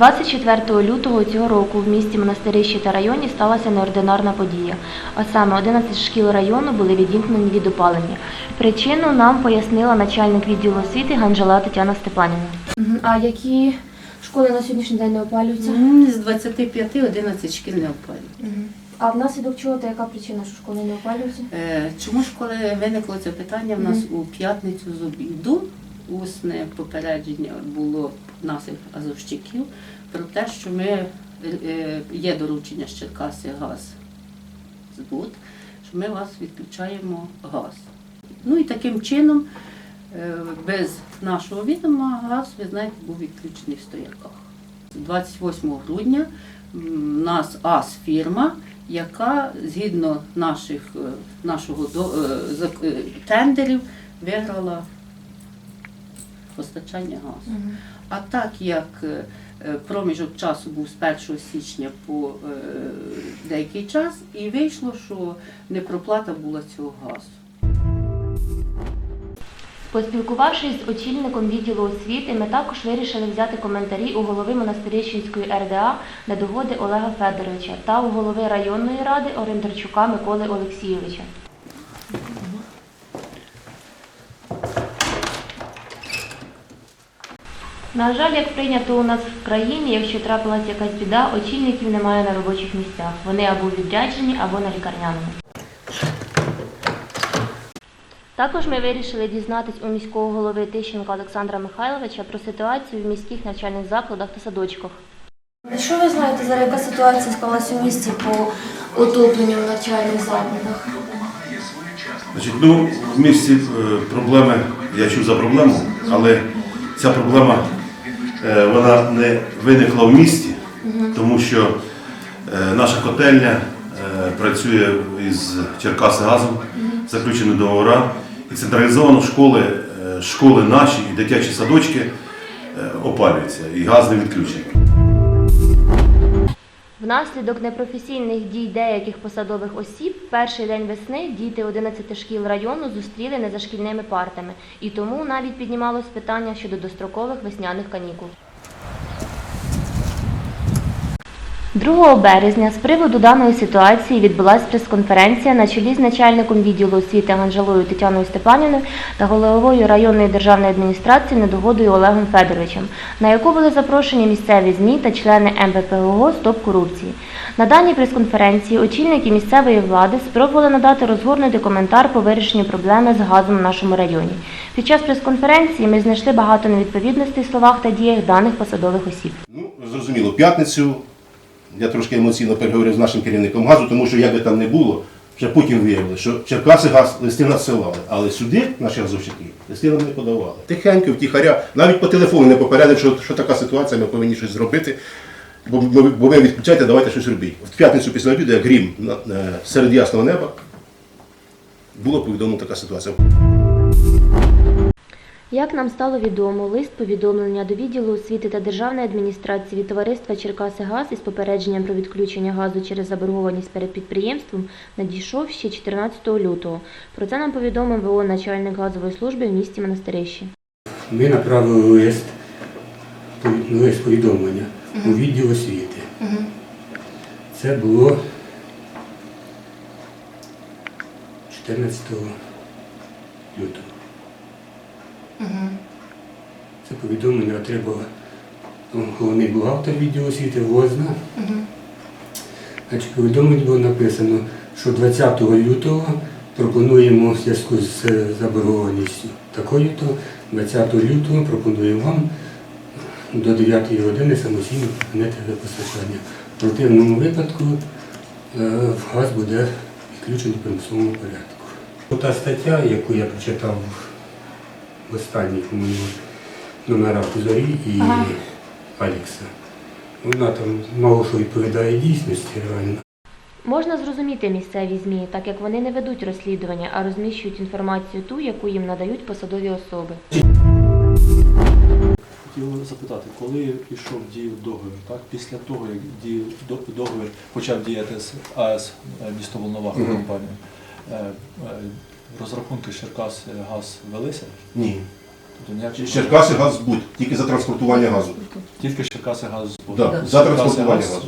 24 лютого цього року в місті Монастирищі та районі сталася неординарна подія. А саме 11 шкіл району були відімкнені від опалення. Причину нам пояснила начальник відділу освіти Ганжела Тетяна Степанівна. А які школи на сьогоднішній день не опалюються? З 25 11 шкіл не опалюють. А внаслідок чого та яка причина, що школи не опалюються? Е, Чому ж коли виникло це питання, в нас у п'ятницю з обіду усне попередження було наших азовщиків про те, що ми е, е, є доручення з Черкаси газ збут, що ми вас відключаємо газ. Ну і таким чином, е, без нашого відома, газ, ви знаєте, був відключений в стояках. 28 грудня у нас АС фірма, яка згідно наших, нашого тендерів виграла постачання газу. А так як проміжок часу був з 1 січня по е, деякий час, і вийшло, що непроплата була цього газу. Поспілкувавшись з очільником відділу освіти, ми також вирішили взяти коментарі у голови Монастирищенської РДА недогоди Олега Федоровича та у голови районної ради Орендарчука Миколи Олексійовича. На жаль, як прийнято у нас в країні, якщо трапилась якась біда, очільників немає на робочих місцях. Вони або відряджені, або на лікарняному. Також ми вирішили дізнатись у міського голови Тищенка Олександра Михайловича про ситуацію в міських навчальних закладах та садочках. Що ви знаєте зараз, яка ситуація склалася у місті по отопленню в навчальних закладах? Значить, ну, в місті е, проблеми, я чув за проблему, але ця проблема вона не виникла в місті, тому що е, наша котельня е, працює із Черкаси газом, заключені договори, і централізовано школи, е, школи наші і дитячі садочки е, опалюються, і газ не відключений. Внаслідок непрофесійних дій деяких посадових осіб, перший день весни діти 11 шкіл району зустріли не за шкільними партами, і тому навіть піднімалось питання щодо дострокових весняних канікул. 2 березня з приводу даної ситуації відбулася прес-конференція на чолі з начальником відділу освіти Ганжалою Тетяною Степанівною та головою районної державної адміністрації недогодою Олегом Федоровичем, на яку були запрошені місцеві ЗМІ та члени МВПГО «Стоп корупції». На даній прес-конференції очільники місцевої влади спробували надати розгорнутий коментар по вирішенню проблеми з газом в нашому районі. Під час прес-конференції ми знайшли багато невідповідностей в словах та діях даних посадових осіб. Ну, зрозуміло, п'ятницю я трошки емоційно переговорив з нашим керівником газу, тому що як би там не було, вже потім виявили, що Черкаси газ листи надсилали, але сюди наші газовщики листи нам не подавали. Тихенько, втіхаря, навіть по телефону не попередив, що, що така ситуація, ми повинні щось зробити. Бо, бо, ви відключайте, давайте щось робіть. В п'ятницю після обіду, як грім е, серед ясного неба, було повідомлена така ситуація. Як нам стало відомо, лист повідомлення до відділу освіти та державної адміністрації від товариства Черкаси-Газ із попередженням про відключення газу через заборгованість перед підприємством надійшов ще 14 лютого. Про це нам повідомив ВО начальник газової служби в місті Монастирищі. Ми направили лист, лист повідомлення у відділ освіти. Це було 14 лютого. Це повідомлення отримала ну, головний бухгалтер відділу освіти Возна. Значить, повідомлення було написано, що 20 лютого пропонуємо в зв'язку з е, заборгованістю такою-то 20 лютого пропонуємо вам до 9 години самостійно припинити постачання. В противному випадку е, газ буде відключений в примусовому порядку. Та стаття, яку я прочитав в останніх моїх номерах у Зорі і Ага. Алікса, вона там мало що відповідає дійсності реально. Можна зрозуміти місцеві ЗМІ, так як вони не ведуть розслідування, а розміщують інформацію ту, яку їм надають посадові особи. Хотів запитати, коли пішов в дію договір, так? Після того, як дію, до- договір почав діяти з АЕС е, місто Волноваха компанія, е, е, розрахунки Черкас газ велися? Ні. Тобто ніяких Черкаси газ збут, тільки за транспортування газу. Тільки Черкаси газ збут. Да, за транспортування газу.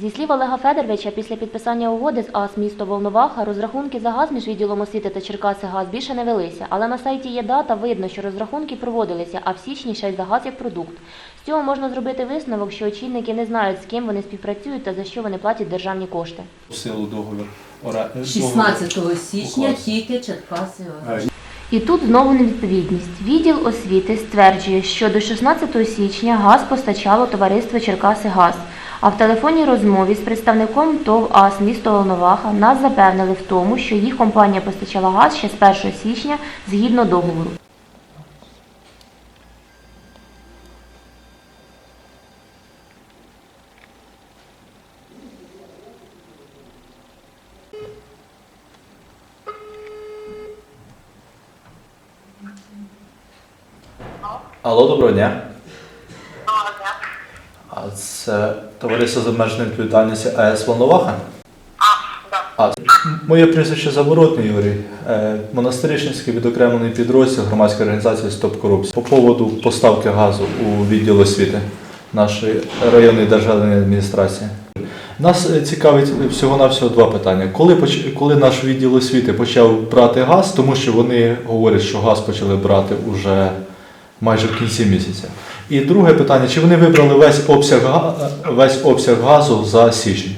Зі слів Олега Федоровича, після підписання угоди з АС місто Волноваха розрахунки за газ між відділом освіти та Черкаси газ більше не велися. Але на сайті є дата, видно, що розрахунки проводилися, а в січні ще й за газ як продукт. З цього можна зробити висновок, що очільники не знають, з ким вони співпрацюють та за що вони платять державні кошти. силу договір. ора- договір 16 січня тільки Черкаси. Е, І тут знову невідповідність. Відділ освіти стверджує, що до 16 січня газ постачало товариство Черкаси Газ. А в телефонній розмові з представником ТОВ АС місто Волноваха нас запевнили в тому, що їх компанія постачала газ ще з 1 січня згідно договору. Алло, доброго дня. А це товариство з обмеженою відповідальністю АЕС Волноваха? А, моє прізвище Заворотний Юрій. Е, Монастиричницький відокремлений підрозділ громадської організації Стоп корупції. По поводу поставки газу у відділ освіти нашої районної державної адміністрації. Нас е, цікавить всього-навсього два питання. Коли, поч- коли наш відділ освіти почав брати газ, тому що вони говорять, що газ почали брати уже майже в кінці місяця. І друге питання: чи вони вибрали весь обсяг, весь обсяг газу за січень?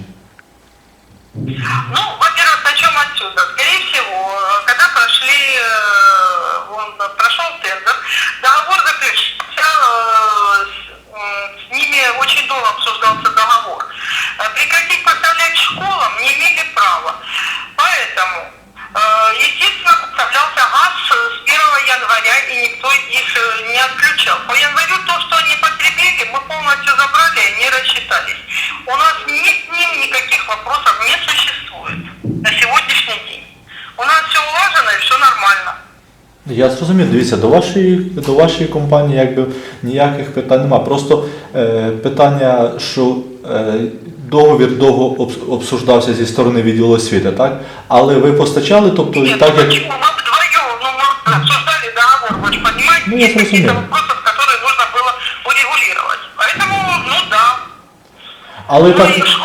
Ну, Я зрозумів, дивіться, до вашої, до вашої компанії якби ніяких питань нема. Просто е, питання, що е, договір довго обс- обсуждався зі сторони відділу освіти, так? Але ви постачали, тобто Нет, так ну як. почему? Мы вдвоем, ну, мы обсуждали договор, вы же понимаете, Ну, я есть какие-то разумею. вопросы, которые нужно было урегулировать. Поэтому, ну да. Але Ну, так, и школ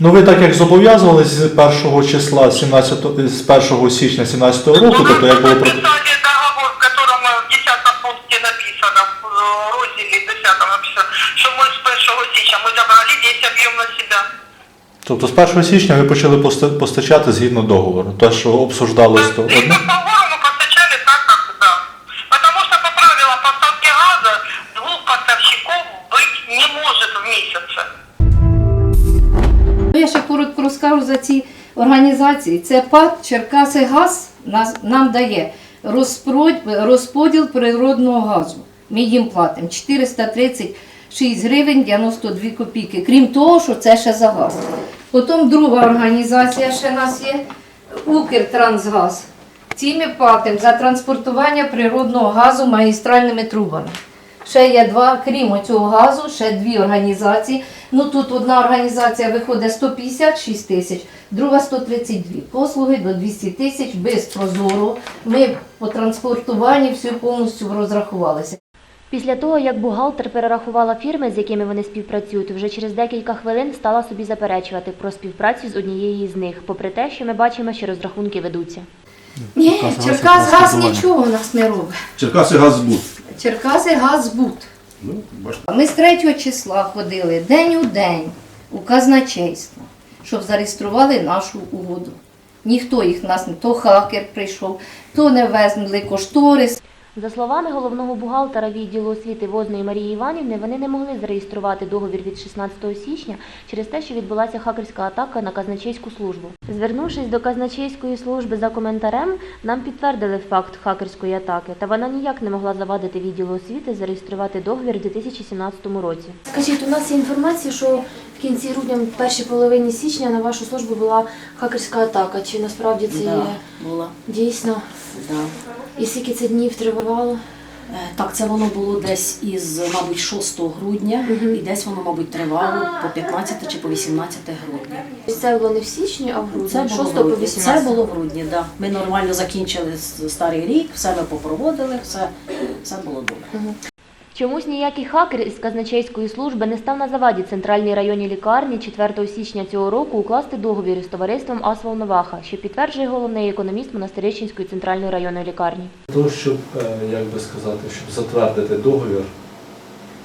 ну ви так як зобов'язувались з 1 числа 17, з 1 січня 17 року, Ну, тобто як мы було про. подписали договор, в котором э, в 10 пункте написано, в э, розділі 10 написано, що ми з 1 січня ми забрали весь об'єм на себе. Тобто з 1 січня ви почали поста- постачати згідно договору. Те, що обсуждалось, то И одне. по ці організації. Це ПАД Черкаси Газ нам дає розподіл природного газу. Ми їм платимо 436 гривень 92 копійки. Крім того, що це ще за газ. Потім друга організація ще нас є Укртрансгаз. Ці ми платимо за транспортування природного газу магістральними трубами. Ще є два, крім цього газу, ще дві організації. Ну тут одна організація виходить 156 тисяч, друга 132. Послуги до 200 тисяч без прозоро. Ми по транспортуванні все повністю розрахувалися. Після того, як бухгалтер перерахувала фірми, з якими вони співпрацюють, вже через декілька хвилин стала собі заперечувати про співпрацю з однією з них, попри те, що ми бачимо, що розрахунки ведуться. Ні, Черкас газ нічого у нас не робить. Черкаси газ збут. Черкаси газ збут. Ну, бачите. Ми з 3 числа ходили день у день у казначейство, щоб зареєстрували нашу угоду. Ніхто їх нас не то хакер прийшов, то не везли кошторис. За словами головного бухгалтера відділу освіти Возної Марії Іванівни, вони не могли зареєструвати договір від 16 січня через те, що відбулася хакерська атака на казначейську службу. Звернувшись до казначейської служби за коментарем, нам підтвердили факт хакерської атаки, та вона ніяк не могла завадити відділу освіти зареєструвати договір у 2017 році. Скажіть, у нас є інформація, що в кінці грудня, в першій половині січня на вашу службу була хакерська атака. Чи насправді це є була. дійсно? Да. І скільки це днів тривало? Е, Так, це воно було десь із, мабуть, 6 грудня, і десь воно, мабуть, тривало по 15 чи по 18 грудня. Це було не в січні, а в грудні. Це 6 було, по грудні. 18. це було в грудні, так. Да. Ми нормально закінчили старий рік, все ми попроводили, все, все було добре. Чомусь ніякий хакер із казначейської служби не став на заваді центральній районній лікарні 4 січня цього року укласти договір із товариством АС Волноваха, що підтверджує головний економіст Монастирищенської центральної районної лікарні. То, щоб, е, як би сказати, щоб затвердити договір,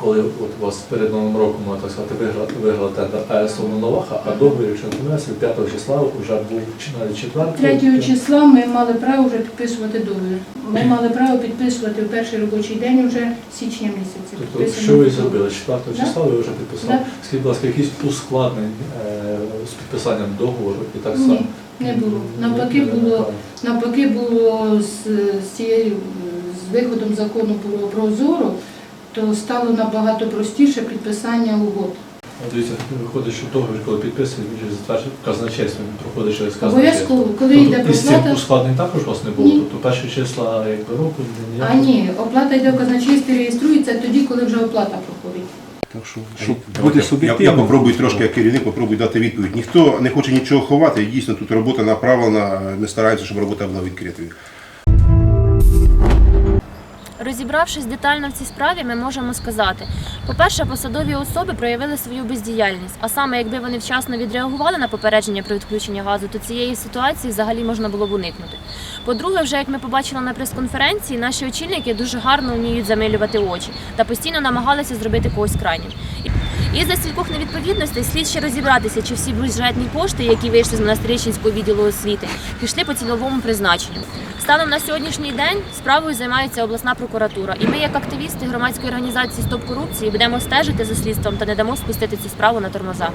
коли от у вас перед Новим роком, можна так сказати, виграв, виграв тендер АЕС Новаха, а договір, якщо не помиляюся, 5 числа вже був чи навіть 4 3 числа ми мали право вже підписувати договір. Ми мали право підписувати в перший робочий день вже січня місяця. Тобто, що ви зробили? 4 числа ви вже підписали. Да. Скажіть, будь ласка, якісь ускладнень е, з підписанням договору і так само? Ні, не було. Навпаки було, навпаки було з, з цією з виходом закону про прозоро, то стало набагато простіше підписання угод. От Дивіться, виходить, що договір, коли підписують, він же затверджує казначейство, він проходить через казначейство. Обов'язково, коли Тобто йде із цих проплата. ускладнень також у вас не було? Ні. Тобто перші числа якби, року? А ні, оплата йде в казначействі, реєструється тоді, коли вже оплата проходить. Так що, Щоб бути бути я, я суб'єктивним. попробую трошки як керівник, попробую дати відповідь. Ніхто не хоче нічого ховати, і дійсно тут робота направлена, ми стараємося, щоб робота була відкритою. Розібравшись детально в цій справі, ми можемо сказати: по-перше, посадові особи проявили свою бездіяльність. А саме, якби вони вчасно відреагували на попередження про відключення газу, то цієї ситуації взагалі можна було б уникнути. По-друге, вже як ми побачили на прес-конференції, наші очільники дуже гарно вміють замилювати очі та постійно намагалися зробити когось крайнім. І за стількох невідповідностей слід ще розібратися, чи всі бюджетні кошти, які вийшли з монастирищенського відділу освіти, пішли по цільовому призначенню. Станом на сьогоднішній день справою займається обласна прокуратура, і ми, як активісти громадської організації Стоп корупції, будемо стежити за слідством та не дамо спустити цю справу на тормоза.